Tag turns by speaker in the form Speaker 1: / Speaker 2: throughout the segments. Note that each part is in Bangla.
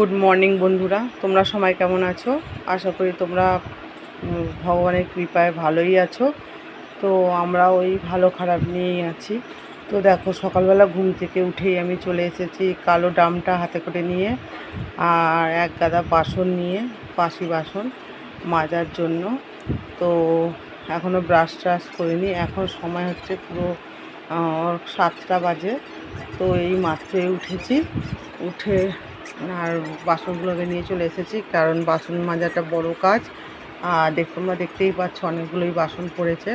Speaker 1: গুড মর্নিং বন্ধুরা। তোমরা সবাই কেমন আছো? আশা করি তোমরা ভগবানের কৃপায় ভালোই আছো। তো আমরা ওই ভালো খারাপ নিয়েই আছি। তো দেখো, সকালবেলা ঘুম থেকে উঠেই আমি চলে এসেছি কালো ডামটা হাতে করে নিয়ে আর এক গাদা বাসন নিয়ে, বাসি বাসন মাজার জন্য। তো এখনও ব্রাশ ট্রাশ করিনি। এখন সময় হচ্ছে পুরো সাতটা বাজে। তো এই মাত্রে উঠেছি। উঠে আর বাসনগুলোকে নিয়ে চলে এসেছি, কারণ বাসন মাজাটা বড় কাজ। আর দেখ, তোমরা দেখতেই পাচ্ছ অনেকগুলোই বাসন পড়েছে।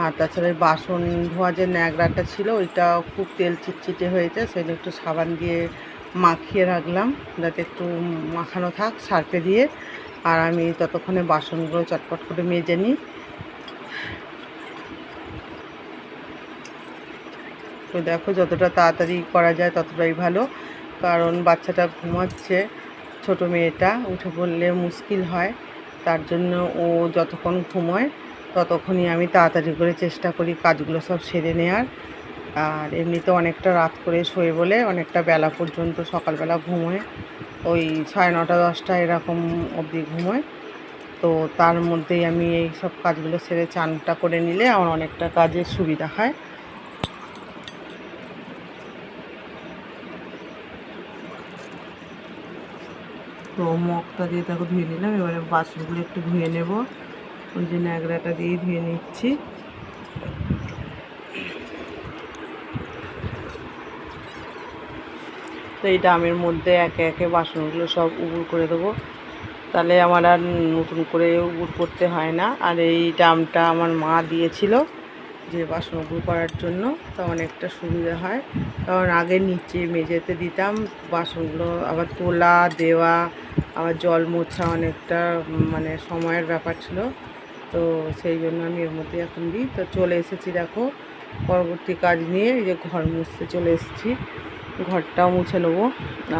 Speaker 1: আর তাছাড়া বাসন ধোয়া যে ন্যাকড়াটা ছিল, ওইটা খুব তেল চিটচিটে হয়েছে সেটা একটু সাবান দিয়ে মাখিয়ে রাখলাম, যাতে একটু মাখানো থাক সার্ফে দিয়ে। আর আমি ততক্ষণে বাসনগুলো চটপট করে মেজে নিই। তো দেখো, যতটা তাড়াতাড়ি করা যায় ততটাই ভালো। কারণ বাচ্চাটা ঘুমাচ্ছে, ছোট মেয়েটা, উঠে পড়লে মুশকিল হয়। তার জন্য ও যতক্ষণ ঘুমোয়, ততক্ষণই আমি তাড়াতাড়ি করে চেষ্টা করি কাজগুলো সব সেরে নেওয়ার আর এমনিতে অনেকটা রাত করে শোয়ে বলে অনেকটা বেলা পর্যন্ত সকালবেলা ঘুমোয়। ওই সাড়ে নটা, দশটা এরকম অবধি ঘুমোয়। তো তার মধ্যেই আমি এই সব কাজগুলো সেরে চানটা করে নিলে আমার অনেকটা কাজের সুবিধা হয়। তো মগটা দিয়ে তাকে ধুয়ে নিলাম। এবারে বাসনগুলো একটু ধুয়ে নেব। ওই যে ন্যাকড়াটা দিয়ে ধুয়ে নিচ্ছি। তো এই ডামের মধ্যে একে একে বাসনগুলো সব উবুর করে দেবো। তাহলে আমার আর নতুন করে উবুর করতে হয় না। আর এই ডামটা আমার মা দিয়েছিল যে বাসন উবুর করার জন্য। তা অনেকটা সুবিধা হয়। কারণ আগে নিচে মেঝেতে দিতাম, বাসনগুলো আবার তোলা, দেওয়া আবার জল মোছা অনেকটা মানে সময়ের ব্যাপার ছিল। তো সেই জন্য আমি এর মধ্যে এখন দিই। তো চলে এসেছি দেখো, পরবর্তী কাজ নিয়ে এই যে ঘর মুছতে চলে এসেছি। ঘরটাও মুছে নেব।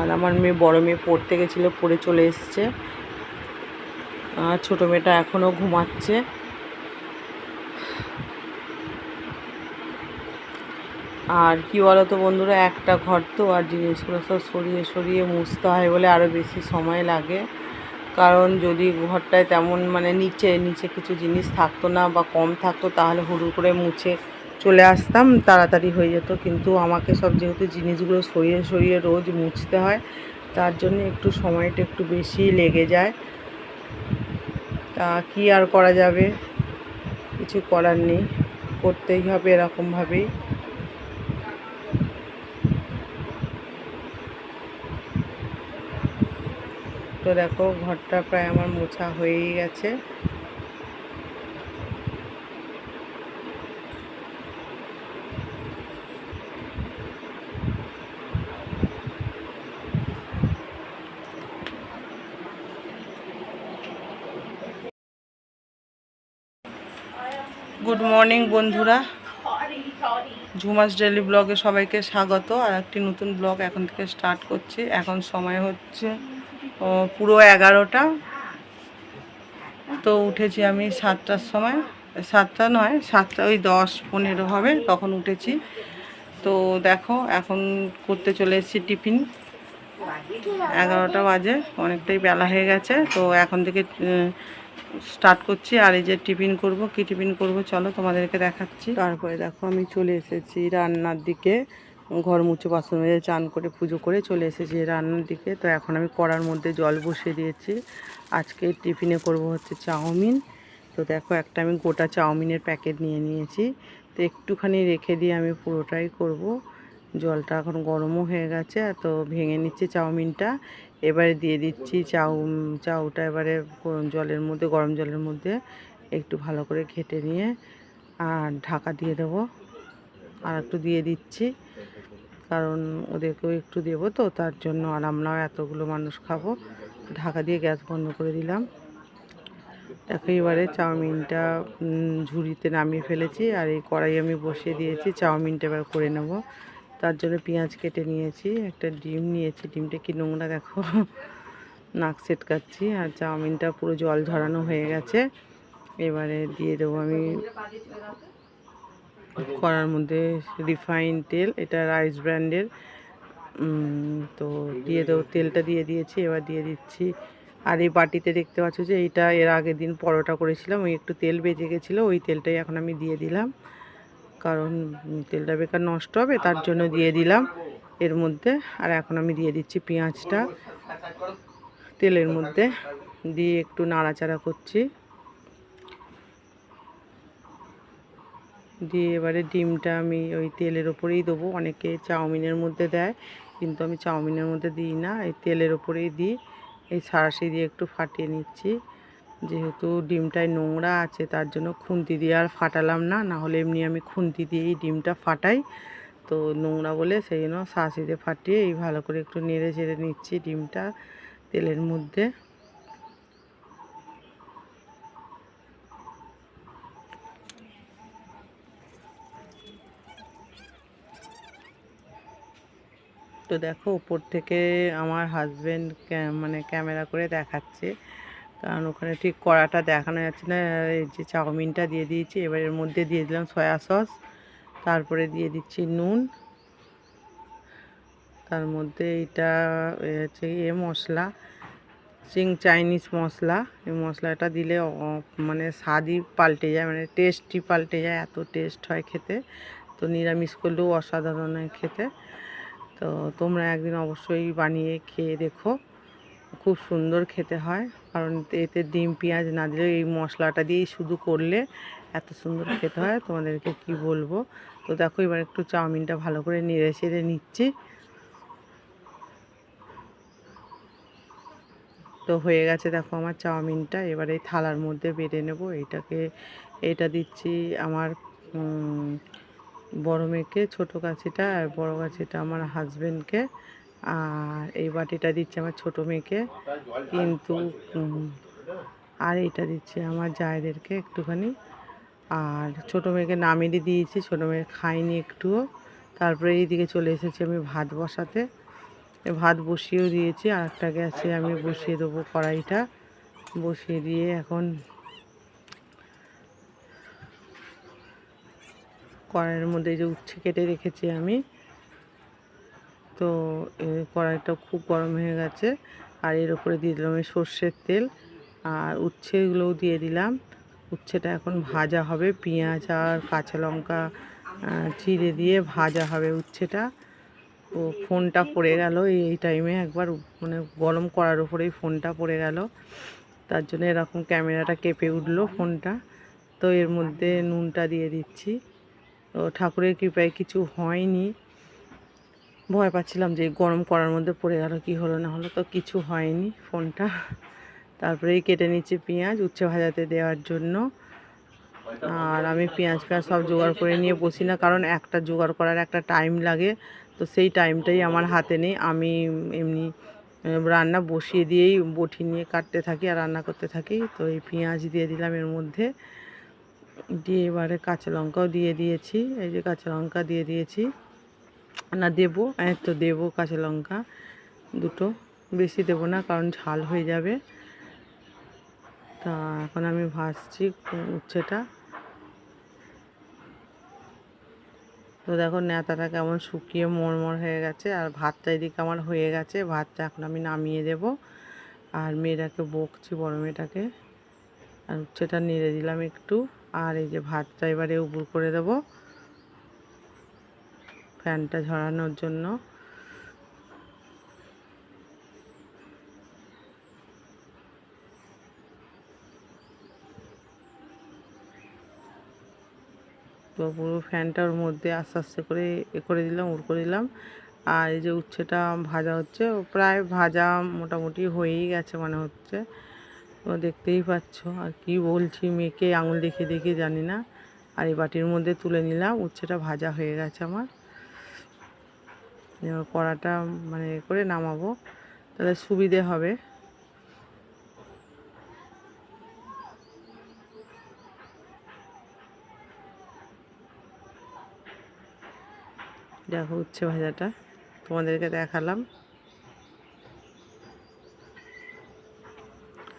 Speaker 1: আর আমার মেয়ে, বড় মেয়ে পড়তে গেছিল, পড়ে চলে এসছে। আর ছোটো মেয়েটা এখনও ঘুমাচ্ছে। আর কি বলো তো বন্ধুরা, একটা ঘর তো আর জিনিসগুলো সব সরিয়ে সরিয়ে মুছতে হয় বলে আরও বেশি সময় লাগে। কারণ যদি ঘরটায় তেমন মানে নিচে নিচে কিছু জিনিস থাকতো না বা কম থাকতো তাহলে হুড়ু করে মুছে চলে আসতাম, তাড়াতাড়ি হয়ে যেত। কিন্তু আমাকে সব যেহেতু জিনিসগুলো সরিয়ে সরিয়ে রোজ মুছতে হয়, তার জন্য একটু সময়টা একটু বেশি লেগে যায়। তা কি আর করা যাবে? কিছু করার নেই, করতেই হবে এরকমভাবেই। তো দেখো, ঘরটা প্রায় আমার মোছা হয়েই গেছে। গুড মর্নিং বন্ধুরা। ঝুমাস ডেলি ব্লগে সবাইকে স্বাগত। আর একটি নতুন ব্লগ এখন থেকে স্টার্ট করছি। এখন সময় হচ্ছে পুরো এগারোটা। তো উঠেছি আমি সাতটার সময়। সাতটা নয়, সাতটা, ওই দশ পনেরো হবে তখন উঠেছি। তো দেখো, এখন করতে চলে এসেছি টিফিন। এগারোটা বাজে, অনেকটাই বেলা হয়ে গেছে। তো এখন থেকে স্টার্ট করছি। আর এই যে টিফিন করব, কি টিফিন করব, চলো তোমাদেরকে দেখাচ্ছি। তারপরে দেখো আমি চলে এসেছি রান্নার দিকে। ঘর মুছে বাসন মেজে চান করে পুজো করে চলে এসেছি রান্নার দিকে। তো এখন আমি কড়ার মধ্যে জল বসিয়ে দিয়েছি। আজকে টিফিনে করব হচ্ছে চাউমিন। তো দেখো, একটা আমি গোটা চাউমিনের প্যাকেট নিয়ে নিয়েছি। তো একটুখানি রেখে দিয়ে আমি পুরোটাই করব। জলটা এখন গরমও হয়ে গেছে, তো ভেঙে নিচ্ছি চাউমিনটা। এবারে দিয়ে দিচ্ছি চাউ, চাউটা এবারে জলের মধ্যে, গরম জলের মধ্যে একটু ভালো করে ঘেটে নিয়ে, আর ঢাকা দিয়ে দেবো। আর একটু দিয়ে দিচ্ছি। কারণ ওদেরকেও একটু দেবো তো, তার জন্য আর আমরাও এতগুলো মানুষ খাব। ঢাকা দিয়ে গ্যাস বন্ধ করে দিলাম। এবারে চাউমিনটা ঝুড়িতে নামিয়ে ফেলেছি আর এই কড়াই আমি বসিয়ে দিয়েছি। চাউমিনটা এবার করে নেব। তার জন্য পেঁয়াজ কেটে নিয়েছি, একটা ডিম নিয়েছি। ডিমটা কি নোংরা দেখো, নাক সেটকাচ্ছি আর চাউমিনটা পুরো জল ঝরানো হয়ে গেছে। এবারে দিয়ে দেবো আমি কড়ার মধ্যে রিফাইন তেল, এটা রাইস ব্র্যান্ডের তো দিয়ে দেবো, তেলটা দিয়ে দিয়েছি, এবার দিয়ে দিচ্ছি। আর এই বাটিতে দেখতে পাচ্ছ যে এইটা এর আগের দিন পরোটা করেছিলাম, ওই একটু তেল বেজে গেছিল, ওই তেলটাই এখন আমি দিয়ে দিলাম। কারণ তেলটা বেকার নষ্ট হবে, তার জন্য দিয়ে দিলাম। এর মধ্যে, আর এখন আমি দিয়ে দিচ্ছি পেঁয়াজটা। তেলের মধ্যে দিয়ে একটু নাড়াচাড়া করছি। দিয়ে এবারে ডিমটা আমি ওই তেলের ওপরেই দেবো। অনেকে চাউমিনের মধ্যে দেয়, কিন্তু আমি চাউমিনের মধ্যে দিই না। এই তেলের ওপরেই দিই। এই সারাশি দিয়ে একটু ফাটিয়ে নিচ্ছি। যেহেতু ডিমটায় নোংরা আছে, তার জন্য খুন্তি দিয়ে আর ফাটালাম না। না হলে এমনি আমি খুন্তি দিয়েই ডিমটা ফাটাই। তো নোংরা বলে সেই জন্য দিয়ে ফাটিয়ে এই ভালো করে একটু নেড়ে চেড়ে নিচ্ছি ডিমটা তেলের মধ্যে। তো দেখো, উপর থেকে আমার হাজবেন্ড মানে ক্যামেরা করে দেখাচ্ছে। কারণ ওখানে ঠিক কড়াটা দেখানো যাচ্ছে না, এই যে চাউমিনটা দিয়ে দিয়েছি, এবার এর মধ্যে দিয়ে দিলাম সয়া সস তারপরে দিয়ে দিচ্ছি নুন। তার মধ্যে এটা হচ্ছে এ মশলা, চিং চাইনিজ মশলা। এই মশলাটা দিলে মানে স্বাদই পাল্টে যায় মানে টেস্টই পাল্টে যায়, এত টেস্ট হয় খেতে। তো নিরামিষ করলেও অসাধারণ খেতে। তো তোমরা একদিন অবশ্যই বানিয়ে খেয়ে দেখো। খুব সুন্দর খেতে হয়, কারণ এতে ডিম, পেঁয়াজ না দিলে এই মশলাটা দিয়েই শুধু করলে এত সুন্দর খেতে হয়। তোমাদেরকে কি বলব? তো দেখো, এবার একটু চাউমিনটা ভালো করে নেড়ে চেড়ে নিচ্ছি। তো হয়ে গেছে দেখো আমার চাউমিনটা, এবার এই থালার মধ্যে বেড়ে নেব। এটাকে, এটা দিচ্ছি আমার বড় মেয়েকে, ছোটো কাছিটা আর বড় কাছিটা আমার হাজবেন্ডকে আর এই বাটিটা দিচ্ছে আমার ছোটো মেয়েকে। কিন্তু আর এইটা দিচ্ছি আমার জায়েদেরকে একটুখানি। আর ছোটো মেয়েকে নামিয়ে দিয়েছি, ছোটো মেয়ে খাইনি একটুও। তারপরে এইদিকে চলে এসেছি আমি ভাত বসাতে। ভাত বসিয়েও দিয়েছি, আর একটা গ্যাসে আমি বসিয়ে দেবো কড়াইটা। বসিয়ে দিয়ে এখন কড়াইয়ের মধ্যে যে উচ্ছে কেটে রেখেছি আমি। তো কড়াইটা খুব গরম হয়ে গেছে। আর এর উপরে দিয়ে দিলাম এই সর্ষের তেল। আর উচ্ছেগুলোও দিয়ে দিলাম। উচ্ছেটা এখন ভাজা হবে। পেঁয়াজ আর কাঁচা লঙ্কা চিড়ে দিয়ে ভাজা হবে উচ্ছেটা। ও ফোনটা পড়ে গেল। এই টাইমে একবার মানে গরম করার উপরেই ফোনটা পড়ে গেল। তার জন্য এরকম ক্যামেরাটা কেঁপে উঠল ফোনটা। তো এর মধ্যে নুনটা দিয়ে দিচ্ছি। তো ঠাকুরের কৃপায় কিছু হয়নি। ভয় পাচ্ছিলাম যে গরম করার মধ্যে পড়ে গেল, কি হলো না হলো, তো কিছু হয়নি ফোনটা। তারপরেই কেটে নিচ্ছি পেঁয়াজ উচ্ছে ভাজাতে দেওয়ার জন্য। আর আমি পেঁয়াজ পেঁয়াজ সব জোগাড় করে নিয়ে বসি না, কারণ একটা জোগাড় করার একটা টাইম লাগে। তো সেই টাইমটাই আমার হাতে নেই। আমি এমনি রান্না বসিয়ে দিয়েই বটি নিয়ে কাটতে থাকি আর রান্না করতে থাকি। তো এই পেঁয়াজ দিয়ে দিলাম এর মধ্যে। দিয়ে এবারে কাঁচা লঙ্কাও দিয়ে দিয়েছি, এই যে কাঁচা লঙ্কা দিয়ে দিয়েছি। না, দেবো এই তো দেবো কাঁচা লঙ্কা দুটো। বেশি দেবো না, কারণ ঝাল হয়ে যাবে। তা এখন আমি ভাজছি উচ্ছেটা। তো দেখো নেতাটা কেমন শুকিয়ে মরমর হয়ে গেছে, আর ভাতটা এদিকে আমার হয়ে গেছে। ভাতটা এখন আমি নামিয়ে দেব, আর মেয়েটাকে বকছি, বড় মেয়েটাকে। আর উচ্ছেটা নেড়ে দিলাম একটু। আর এই যে ভাতটা এবারে উপর করে দেব। ফ্যানটা ঝরানোর জন্য। তো পুরো ফ্যানটা ওর মধ্যে আস্তে আস্তে করে এ করে দিলাম উড় করে দিলাম। আর এই যে উচ্ছেটা ভাজা হচ্ছে প্রায় ভাজা মোটামুটি হয়েই গেছে মনে হচ্ছে। তো দেখতেই পাচ্ছ। আর কি বলছি, মেয়েকে আঙুল দেখে দেখে জানি না। আর এই বাটির মধ্যে তুলে নিলাম, উচ্ছেটা ভাজা হয়ে গেছে আমার। কড়াটা মানে করে নামাবো, তাহলে সুবিধে হবে। দেখো উচ্ছে ভাজাটা, তোমাদেরকে দেখালাম।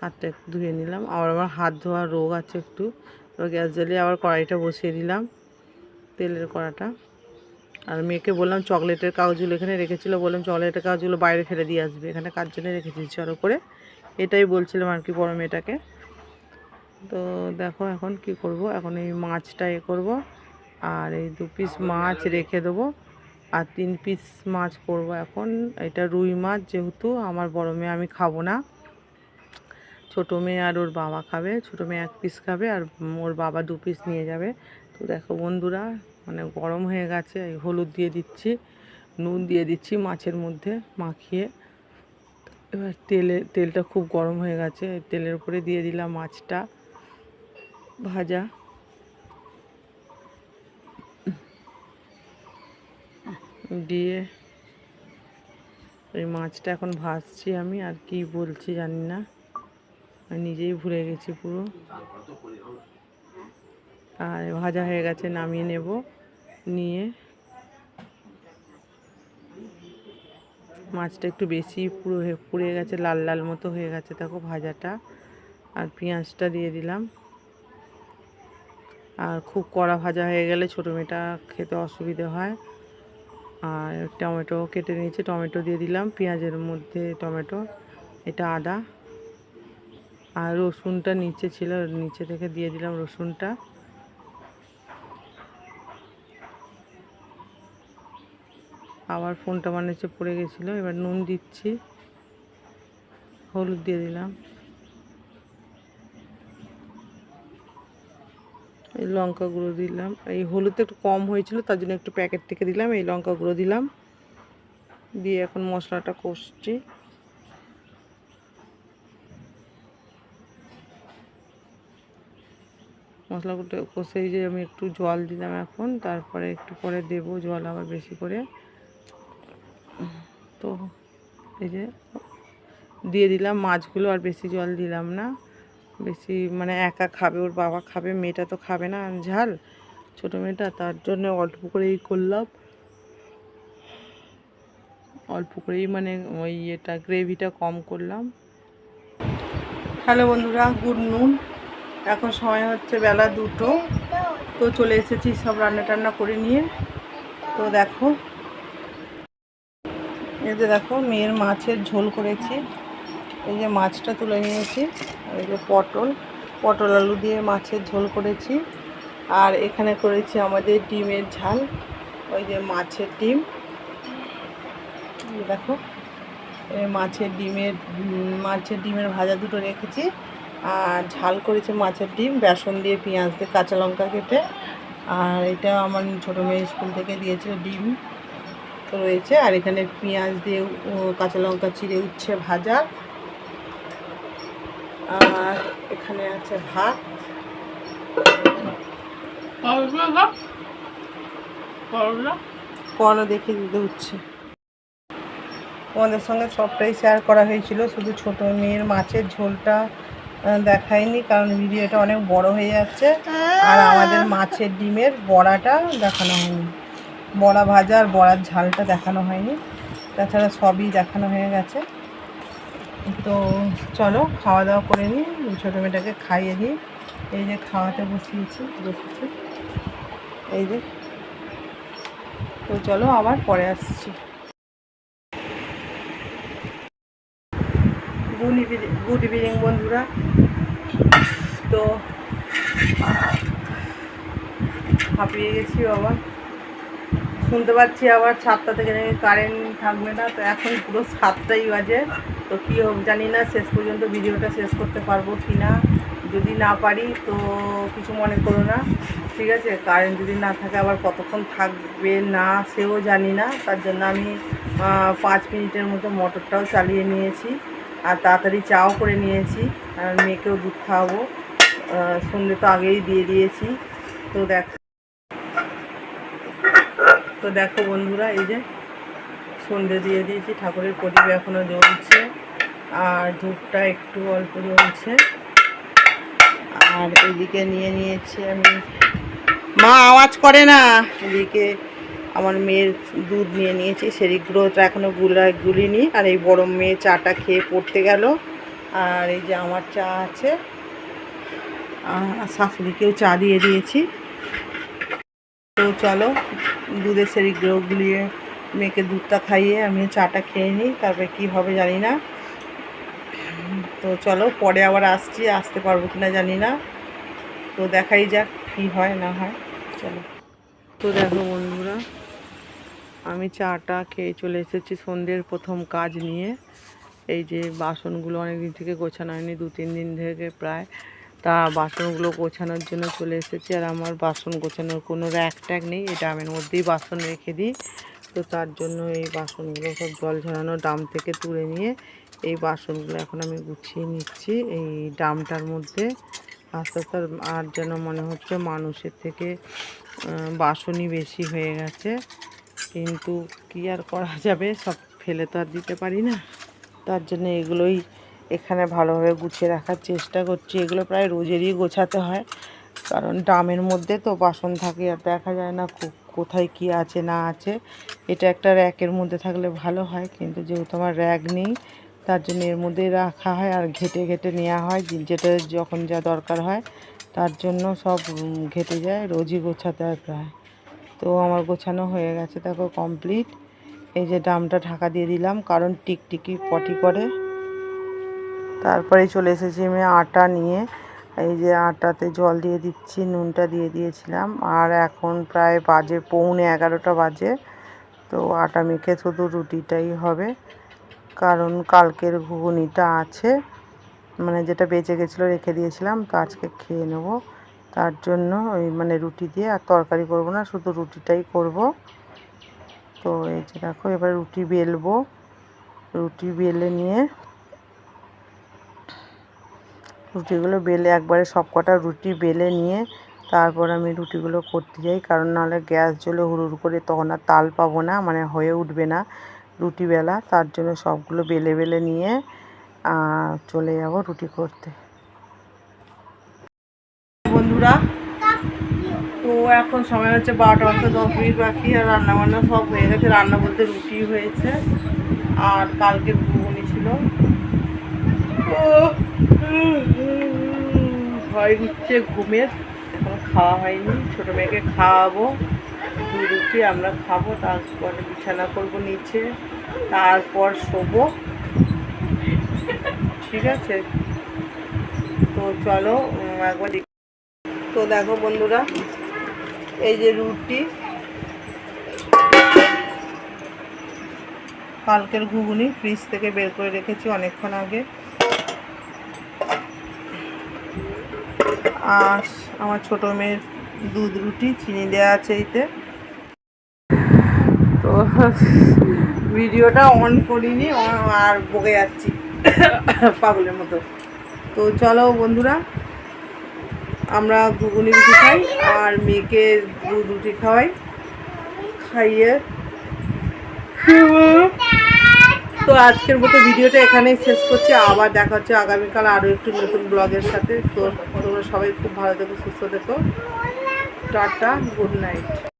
Speaker 1: হাতটা একটু ধুয়ে নিলাম। আবার আমার হাত ধোয়ার রোগ আছে একটু। গ্যাস জ্বালিয়ে আবার কড়াইটা বসিয়ে দিলাম তেলের কড়াটা। আর মেয়েকে বললাম চকলেটের কাগজগুলো এখানে রেখেছিল। বললাম চকলেটের কাগজগুলো বাইরে ফেলে দিয়ে আসবে। এখানে কার জন্য রেখেছি চড়ো করে? এটাই বলছিলাম আর কি বড় মেয়েটাকে। তো দেখো এখন কি করব? এখন এই মাছটা এ করব। আর এই দু পিস মাছ রেখে দেবো। আর তিন পিস মাছ করব এখন। এটা রুই মাছ যেহেতু, আমার বড় মেয়ে আমি খাব না। ছোটো মেয়ে আর ওর বাবা খাবে, ছোটো মেয়ে এক পিস খাবে আর ওর বাবা দু পিস নিয়ে যাবে। তো দেখো বন্ধুরা মানে গরম হয়ে গেছে হলুদ দিয়ে দিচ্ছি, নুন দিয়ে দিচ্ছি মাছের মধ্যে মাখিয়ে। এবার তেলে, তেলটা খুব গরম হয়ে গেছে, তেলের উপরে দিয়ে দিলাম মাছটা ভাজা। দিয়ে এই মাছটা এখন ভাজছি আমি, আর কি বলছি জানি না। নিজেই ভুলে গেছি পুরো। আর ভাজা হয়ে গেছে, নামিয়ে নেব, নিয়ে। মাছটা একটু বেশি পুরো পুড়ে গেছে, লাল লাল মতো হয়ে গেছে, দেখো ভাজাটা। আর পেঁয়াজটা দিয়ে দিলাম। আর খুব কড়া ভাজা হয়ে গেলে ছোটো মেয়েটা খেতে অসুবিধে হয়। আর টমেটো কেটে নিয়েছি, টমেটো দিয়ে দিলাম। পেঁয়াজের মধ্যে টমেটো, এটা আদা। আর রসুনটা নিচে ছিল নিচে থেকে দিয়ে দিলাম রসুনটা। আবার ফোনটা মানে হচ্ছে পড়ে গেছিল, এবার নুন দিচ্ছি। হলুদ দিয়ে দিলাম। এই লঙ্কা গুঁড়ো দিলাম। এই হলুদটা একটু কম হয়েছিল, তার জন্য একটু প্যাকেট থেকে দিলাম, এই লঙ্কা গুঁড়ো দিলাম। দিয়ে এখন মশলাটা কষছি। মশলাগুলো কষেই যে আমি একটু জল দিলাম এখন, তারপরে একটু পরে দেব জল আবার বেশি করে। তো এই যে দিয়ে দিলাম মাছগুলো, আর বেশি জল দিলাম না। বেশি মানে একা খাবে, ওর বাবা খাবে, মেয়েটা তো খাবে না, ঝাল। ছোটো মেয়েটা, তার জন্য অল্প করেই করলাম। অল্প করেই মানে ওই এটা গ্রেভিটা কম করলাম। হ্যালো বন্ধুরা, গুড নুন। এখন সময় হচ্ছে বেলা দুটো। তো চলে এসেছি সব রান্না টান্না করে নিয়ে। তো দেখো। এই যে দেখো, মেয়ের মাছের ঝোল করেছি। এই যে মাছটা তুলে নিয়েছি এই যে পটল। পটল আলু দিয়ে মাছের ঝোল করেছি। আর এখানে করেছি আমাদের ডিমের ঝাল, ওই যে মাছের ডিম। দেখো মাছের ডিমের মাছের ডিমের ভাজা দুটো রেখেছি। আর ঝাল করেছে মাছের ডিম, বেসন দিয়ে পেঁয়াজ দিয়ে কাঁচা লঙ্কা কেটে। আর এটা আমার ছোটো মেয়ে স্কুল থেকে দিয়েছিল ডিম রয়েছে। আর এখানে পেঁয়াজ দিয়ে কাঁচা লঙ্কা চিড়ে উচ্ছে ভাজা। আর এখানে আছে ভাত। করলা দেখে দিতে হচ্ছে। তোমাদের সঙ্গে সবটাই শেয়ার করা হয়েছিল। শুধু ছোট মেয়ের মাছের ঝোলটা দেখাইনি, কারণ ভিডিওটা অনেক বড় হয়ে যাচ্ছে। আর আমাদের মাছের ডিমের বড়াটা দেখানো হয়নি। বড়া ভাজা আর বড়ার ঝালটা দেখানো হয়নি। তাছাড়া সবই দেখানো হয়ে গেছে। তো চলো খাওয়া দাওয়া করে নিই। ছোটো মেয়েটাকে খাইয়ে দিই। এই যে খাওয়াতে বসিয়েছি, বসেছি। এই যে। তো চলো, আবার পরে আসছি। গুড ইভিনিং গুড ইভিনিং বন্ধুরা। তো, হাঁপিয়ে গেছি বাবা। শুনতে পাচ্ছি আবার সাতটা থেকে নাকি কারেন্ট থাকবে না, তো এখন পুরো সাতটাই বাজে। তো কী হোক, জানি না শেষ পর্যন্ত ভিডিওটা শেষ করতে পারব কি না। যদি না পারি, তো কিছু মনে করো না, ঠিক আছে? কারেন্ট যদি না থাকে, আবার কতক্ষণ থাকবে না, সেও জানি না। তার জন্য আমি পাঁচ মিনিটের মতো মোটরটাও চালিয়ে নিয়েছি। আর তাড়াতাড়ি চাও করে নিয়েছি। আর মেয়েকেও দুধ খাওয়াবো। আহ, সন্ধ্যে তো আগেই দিয়ে দিয়েছি। তো দেখ তো দেখো বন্ধুরা এই যে সন্ধে দিয়ে দিয়েছি। ঠাকুরের প্রদীপ এখনও জ্বলছে। আর ধূপটা একটু অল্প জ্বলছে। আর এদিকে নিয়ে নিয়েছি আমি মা আওয়াজ করে না। এদিকে আমার মেয়ের দুধ নিয়ে নিয়েছি সেরিগুলোটা এখনও গুলা গুলিনি। আর এই বড় মেয়ে চাটা খেয়ে পড়তে গেল। আর এই যে আমার চা আছে। আর শাশুড়িকেও চা দিয়ে দিয়েছি। তো চলো, দুধের সেরিগুলো গুলিয়ে মেয়েকে দুধটা খাইয়ে আমি চাটা খেয়ে নিই। তারপরে কী হবে জানি না। তো চলো, পরে আবার আসছি। আসতে পারব কি না জানি না। তো দেখাই যাক কী হয় না হয়। চলো। তো দেখো বন্ধুরা আমি চাটা খেয়ে চলে এসেছি সন্ধ্যের প্রথম কাজ নিয়ে। এই যে বাসনগুলো অনেক দিন থেকে গোছানো হয়নি, দু তিন দিন থেকে প্রায়। তা বাসনগুলো গোছানোর জন্য চলে এসেছি আর আমার বাসন গোছানোর কোনো র্যাক ট্যাক নেই, এই ড্রামের মধ্যেই বাসন রেখে দিই। তো তার জন্য এই বাসনগুলো সব জল ঝরানো ড্রাম থেকে তুলে নিয়ে এই বাসনগুলো এখন আমি গুছিয়ে নিচ্ছি এই ড্রামটার মধ্যে। আস্তে আস্তে আর যেন মনে হচ্ছে মানুষের থেকে বাসনই বেশি হয়ে গেছে। কিন্তু কি আর করা যাবে? সব ফেলে তো আর দিতে পারি না। তার জন্য এগুলোই এখানে ভালোভাবে গুছিয়ে রাখার চেষ্টা করছি। এগুলো প্রায় রোজেরই গোছাতে হয়। কারণ ড্রামের মধ্যে তো বাসন থাকে আর দেখা যায় না কোথায় কি আছে, না আছে। এটা একটা র্যাকের মধ্যে থাকলে ভালো হয়। কিন্তু যেহেতু আমার র্যাক নেই, তার জন্য এর মধ্যেই রাখা হয় আর ঘেটে ঘেটে নেওয়া হয়। যেটা যখন যা দরকার হয়, তার জন্য সব ঘেটে যায়, রোজই গোছাতে হয় প্রায়। তো আমার গোছানো হয়ে গেছে, দেখো কমপ্লিট এই যে ড্রামটা ঢাকা দিয়ে দিলাম, কারণ টিকটিকি পটি করে তারপরে চলে এসেছি আমি আটা নিয়ে। এই যে আটাতে জল দিয়ে দিচ্ছি, নুনটা দিয়ে দিয়েছিলাম। আর এখন প্রায় বাজে, পৌনে এগারোটা বাজে। তো আটা মেখে শুধু রুটিটাই হবে। কারণ কালকের ঘুগনিটা আছে। মানে যেটা বেঁচে গেছিল রেখে দিয়েছিলাম, তো আজকে খেয়ে নেব। তার জন্য ওই মানে রুটি দিয়ে, আর তরকারি করব না, শুধু রুটিটাই করব। তো এই যে দেখো, এবার রুটি বেলবো। রুটি বেলে নিয়ে রুটিগুলো বেলে, একবারে সব কটা রুটি বেলে নিয়ে তারপর আমি রুটিগুলো করতে যাই। কারণ নাহলে গ্যাস জ্বলে হুড়ুর করে তখন আর তাল পাবো না মানে হয়ে উঠবে না রুটি বেলা। তার জন্য সবগুলো বেলে বেলে নিয়ে চলে যাব রুটি করতে। বন্ধুরা। তো এখন সময় হচ্ছে বারোটা বাজতে, দশ মিনিট বাকি, আর রান্না বান্না সব হয়ে গেছে। রান্না বলতে রুটি হয়েছে, আর কালকে ঘুগনি ছিল। ভয় নিচ্ছে ঘুমের। এখন খাওয়া হয়নি। ছোটো মেয়েকে খাওয়াবো দু রুটি আমরা খাব, তারপরে বিছানা করব নিচে, তারপর শোবো। ঠিক আছে? তো চলো একবার। তো দেখো বন্ধুরা, এই যে রুটি, কালকের ঘুগনি ফ্রিজ থেকে বের করে রেখেছি অনেকক্ষণ আগে। আর আমার ছোটো মেয়ের দুধ রুটি, চিনি দেওয়া আছে এইতে তো ভিডিওটা অন করিনি আর বকে যাচ্ছি পাগলের মতো। তো চলো বন্ধুরা আমরা ঘুগুনি রুটি খাই আর মেয়েকে দুধ রুটি খাওয়াই, খাইয়ে তো আজকের মতো ভিডিওটা এখানেই শেষ করছি। আবার দেখা হচ্ছে আগামীকাল আরও একটু নতুন ব্লগের সাথে। তো তোমরা সবাই খুব ভালো থেকো, সুস্থ থেকো। Tata, good night.